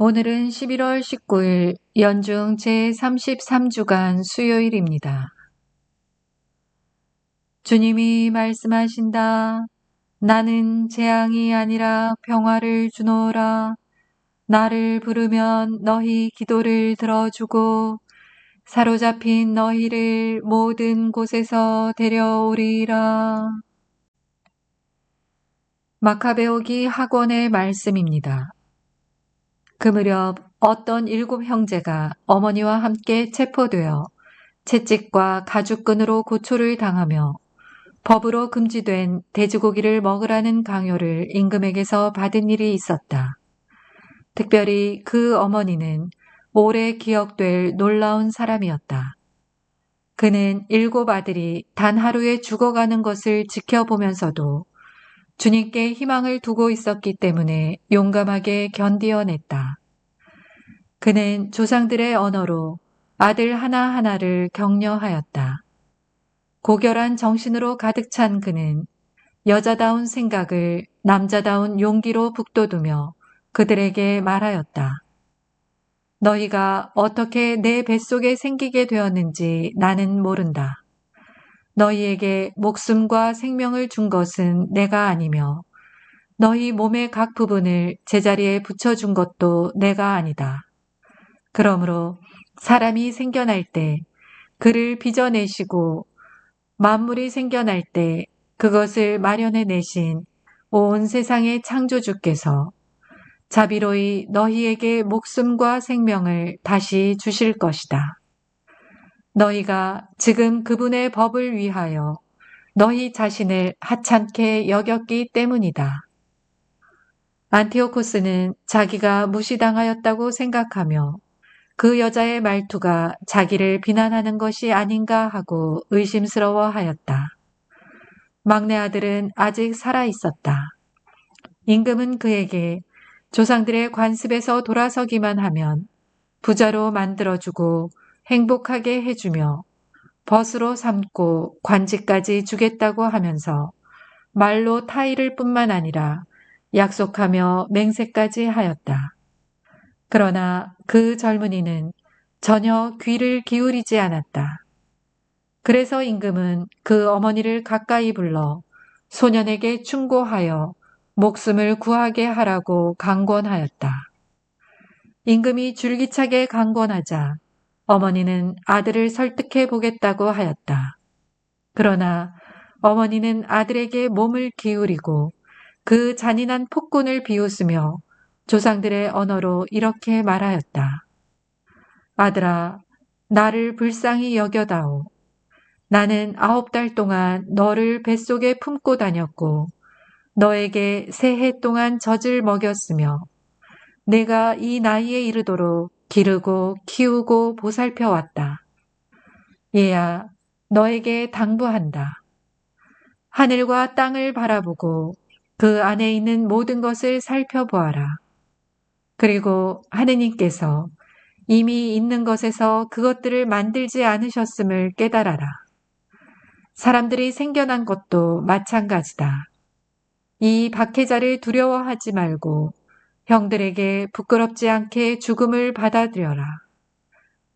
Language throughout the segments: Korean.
오늘은 11월 19일 연중 제33주간 수요일입니다. 주님이 말씀하신다. 나는 재앙이 아니라 평화를 주노라. 나를 부르면 너희 기도를 들어주고 사로잡힌 너희를 모든 곳에서 데려오리라. 마카베오기 학원의 말씀입니다. 그 무렵 어떤 일곱 형제가 어머니와 함께 체포되어 채찍과 가죽끈으로 고초를 당하며 법으로 금지된 돼지고기를 먹으라는 강요를 임금에게서 받은 일이 있었다. 특별히 그 어머니는 오래 기억될 놀라운 사람이었다. 그는 일곱 아들이 단 하루에 죽어가는 것을 지켜보면서도 주님께 희망을 두고 있었기 때문에 용감하게 견디어냈다. 그는 조상들의 언어로 아들 하나하나를 격려하였다. 고결한 정신으로 가득 찬 그는 여자다운 생각을 남자다운 용기로 북돋우며 그들에게 말하였다. 너희가 어떻게 내 뱃속에 생기게 되었는지 나는 모른다. 너희에게 목숨과 생명을 준 것은 내가 아니며 너희 몸의 각 부분을 제자리에 붙여준 것도 내가 아니다. 그러므로 사람이 생겨날 때 그를 빚어내시고 만물이 생겨날 때 그것을 마련해 내신 온 세상의 창조주께서 자비로이 너희에게 목숨과 생명을 다시 주실 것이다. 너희가 지금 그분의 법을 위하여 너희 자신을 하찮게 여겼기 때문이다. 안티오코스는 자기가 무시당하였다고 생각하며 그 여자의 말투가 자기를 비난하는 것이 아닌가 하고 의심스러워 하였다. 막내 아들은 아직 살아 있었다. 임금은 그에게 조상들의 관습에서 돌아서기만 하면 부자로 만들어주고 행복하게 해주며 벗으로 삼고 관직까지 주겠다고 하면서 말로 타이를 뿐만 아니라 약속하며 맹세까지 하였다. 그러나 그 젊은이는 전혀 귀를 기울이지 않았다. 그래서 임금은 그 어머니를 가까이 불러 소년에게 충고하여 목숨을 구하게 하라고 강권하였다. 임금이 줄기차게 강권하자 어머니는 아들을 설득해 보겠다고 하였다. 그러나 어머니는 아들에게 몸을 기울이고 그 잔인한 폭군을 비웃으며 조상들의 언어로 이렇게 말하였다. 아들아, 나를 불쌍히 여겨다오. 나는 아홉 달 동안 너를 뱃속에 품고 다녔고 너에게 세 해 동안 젖을 먹였으며 내가 이 나이에 이르도록 기르고 키우고 보살펴 왔다. 얘야, 너에게 당부한다. 하늘과 땅을 바라보고 그 안에 있는 모든 것을 살펴보아라. 그리고 하느님께서 이미 있는 것에서 그것들을 만들지 않으셨음을 깨달아라. 사람들이 생겨난 것도 마찬가지다. 이 박해자를 두려워하지 말고 형들에게 부끄럽지 않게 죽음을 받아들여라.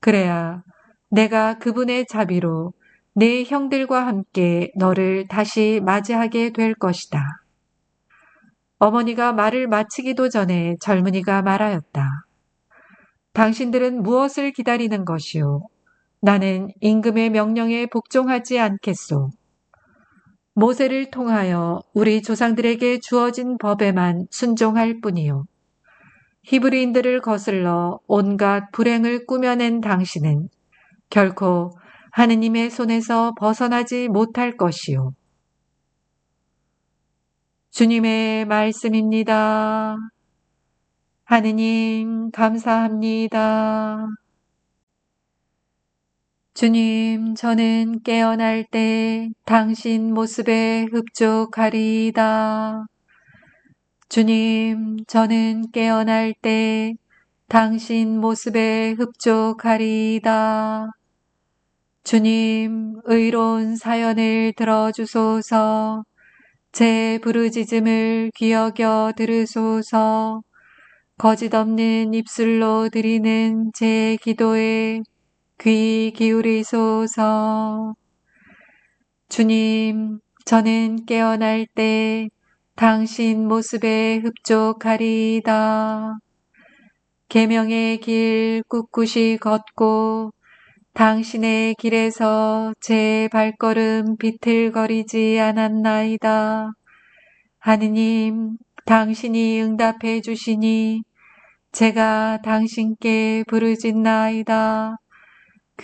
그래야 내가 그분의 자비로 내 형들과 함께 너를 다시 맞이하게 될 것이다. 어머니가 말을 마치기도 전에 젊은이가 말하였다. 당신들은 무엇을 기다리는 것이오? 나는 임금의 명령에 복종하지 않겠소. 모세를 통하여 우리 조상들에게 주어진 법에만 순종할 뿐이요. 히브리인들을 거슬러 온갖 불행을 꾸며낸 당신은 결코 하느님의 손에서 벗어나지 못할 것이요. 주님의 말씀입니다. 하느님, 감사합니다. 주님, 저는 깨어날 때 당신 모습에 흡족하리이다. 주님, 저는 깨어날 때 당신 모습에 흡족하리이다. 주님, 의로운 사연을 들어주소서, 제 부르짖음을 기억여 들으소서, 거짓 없는 입술로 드리는 제 기도에 귀 기울이소서. 주님, 저는 깨어날 때 당신 모습에 흡족하리이다. 계명의 길 꿋꿋이 걷고 당신의 길에서 제 발걸음 비틀거리지 않았나이다. 하느님, 당신이 응답해 주시니 제가 당신께 부르짖나이다.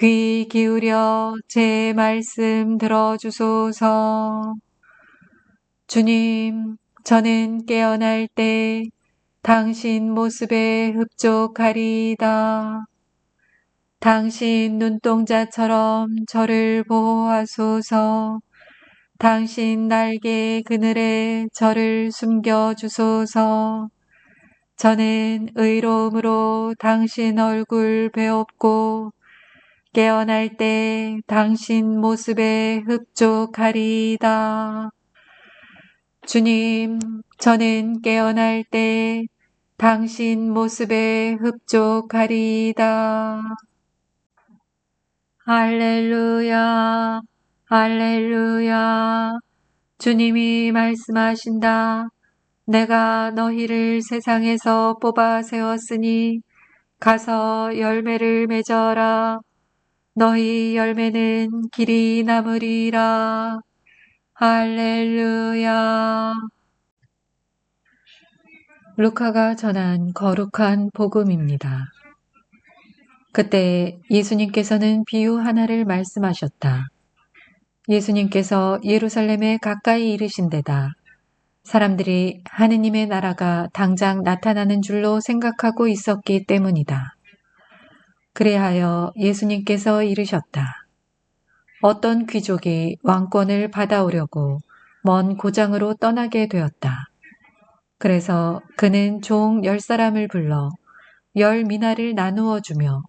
귀 기울여 제 말씀 들어주소서. 주님, 저는 깨어날 때 당신 모습에 흡족하리이다. 당신 눈동자처럼 저를 보호하소서. 당신 날개 그늘에 저를 숨겨 주소서. 저는 의로움으로 당신 얼굴 배웠고 깨어날 때 당신 모습에 흡족하리이다. 주님, 저는 깨어날 때 당신 모습에 흡족하리이다. 할렐루야, 할렐루야. 주님이 말씀하신다. 내가 너희를 세상에서 뽑아 세웠으니 가서 열매를 맺어라. 너희 열매는 길이 남으리라. 할렐루야. 루카가 전한 거룩한 복음입니다. 그때 예수님께서는 비유 하나를 말씀하셨다. 예수님께서 예루살렘에 가까이 이르신 데다 사람들이 하느님의 나라가 당장 나타나는 줄로 생각하고 있었기 때문이다. 그래하여 예수님께서 이르셨다. 어떤 귀족이 왕권을 받아오려고 먼 고장으로 떠나게 되었다. 그래서 그는 종 열 사람을 불러 열 미나를 나누어 주며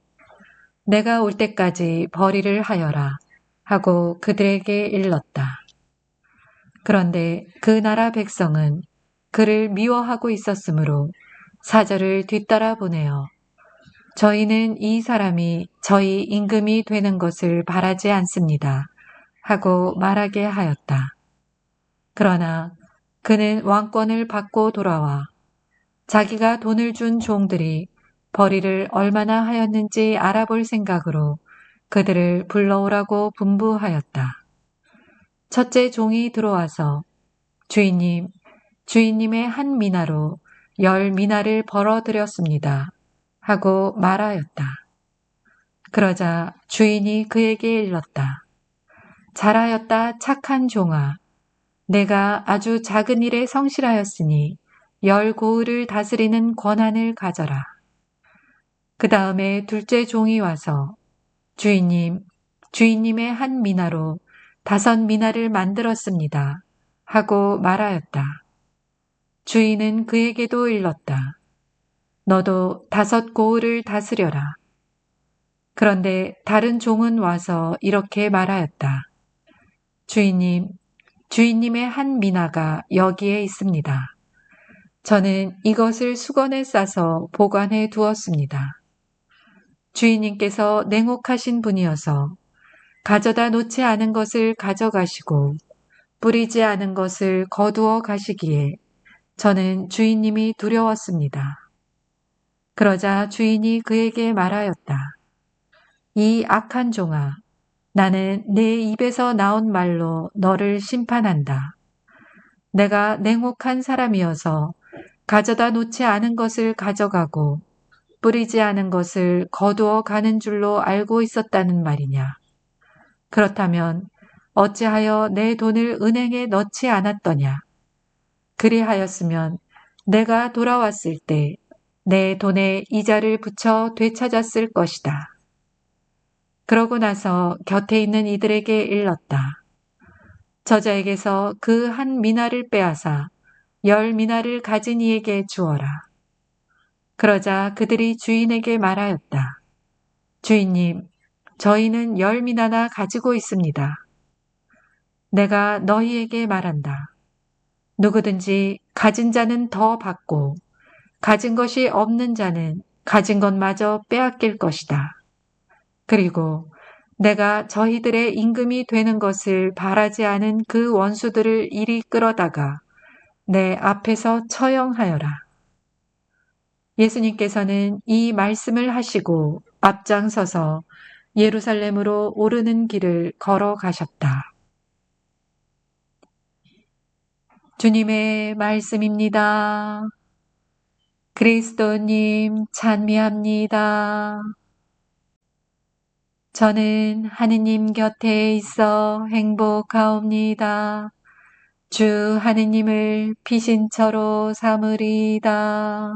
내가 올 때까지 벌이를 하여라 하고 그들에게 일렀다. 그런데 그 나라 백성은 그를 미워하고 있었으므로 사절을 뒤따라 보내어 저희는 이 사람이 저희 임금이 되는 것을 바라지 않습니다. 하고 말하게 하였다. 그러나 그는 왕권을 받고 돌아와 자기가 돈을 준 종들이 벌이를 얼마나 하였는지 알아볼 생각으로 그들을 불러오라고 분부하였다. 첫째 종이 들어와서 주인님, 주인님의 한 미나로 열 미나를 벌어들였습니다. 하고 말하였다. 그러자 주인이 그에게 일렀다. 잘하였다 착한 종아. 내가 아주 작은 일에 성실하였으니 열 고을을 다스리는 권한을 가져라. 그 다음에 둘째 종이 와서 주인님, 주인님의 한 미나로 다섯 미나를 만들었습니다. 하고 말하였다. 주인은 그에게도 일렀다. 너도 다섯 고을을 다스려라. 그런데 다른 종은 와서 이렇게 말하였다. 주인님, 주인님의 한 미나가 여기에 있습니다. 저는 이것을 수건에 싸서 보관해 두었습니다. 주인님께서 냉혹하신 분이어서 가져다 놓지 않은 것을 가져가시고 뿌리지 않은 것을 거두어 가시기에 저는 주인님이 두려웠습니다. 그러자 주인이 그에게 말하였다. 이 악한 종아, 나는 내 입에서 나온 말로 너를 심판한다. 내가 냉혹한 사람이어서 가져다 놓지 않은 것을 가져가고 뿌리지 않은 것을 거두어 가는 줄로 알고 있었다는 말이냐. 그렇다면 어찌하여 내 돈을 은행에 넣지 않았더냐? 그리하였으면 내가 돌아왔을 때 내 돈에 이자를 붙여 되찾았을 것이다. 그러고 나서 곁에 있는 이들에게 일렀다. 저자에게서 그 한 미나를 빼앗아 열 미나를 가진 이에게 주어라. 그러자 그들이 주인에게 말하였다. 주인님, 저희는 열 미나나 가지고 있습니다. 내가 너희에게 말한다. 누구든지 가진 자는 더 받고 가진 것이 없는 자는 가진 것마저 빼앗길 것이다. 그리고 내가 저희들의 임금이 되는 것을 바라지 않은 그 원수들을 이리 끌어다가 내 앞에서 처형하여라. 예수님께서는 이 말씀을 하시고 앞장서서 예루살렘으로 오르는 길을 걸어가셨다. 주님의 말씀입니다. 그리스도님 찬미합니다. 저는 하느님 곁에 있어 행복하옵니다. 주 하느님을 피신처로 삼으리다.